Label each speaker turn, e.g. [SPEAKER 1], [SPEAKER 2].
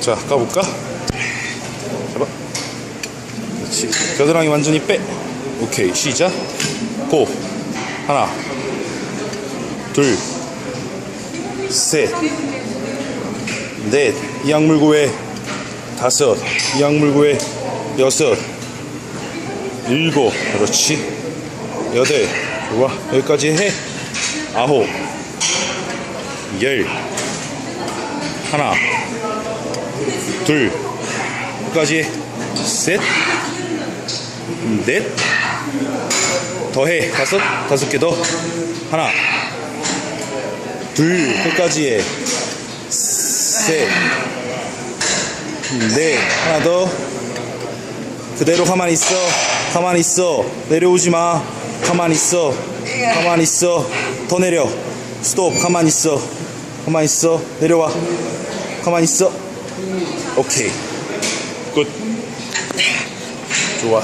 [SPEAKER 1] 자 가볼까? 잡아. 그렇지. 겨드랑이 완전히 빼. 오케이 시작. 고. 하나. 둘셋넷. 이악 물고 왜 다섯. 이악 물고 왜 여섯. 일곱. 그렇지. 여덟. 좋아. 여기까지 해. 아홉. 열. 하나 둘. 끝까지. 셋 넷. 더해. 다섯. 다섯 개 더. 하나. 둘. 끝까지 해 셋넷 하나 더. 그대로 가만히 있어. 가만히 있어. 내려오지 마. 가만히 있어. 가만히 있어. 더 내려. 스톱. 가만히 있어. 가만히 있어. 내려와. 가만히 있어 오케이. 굿. 좋아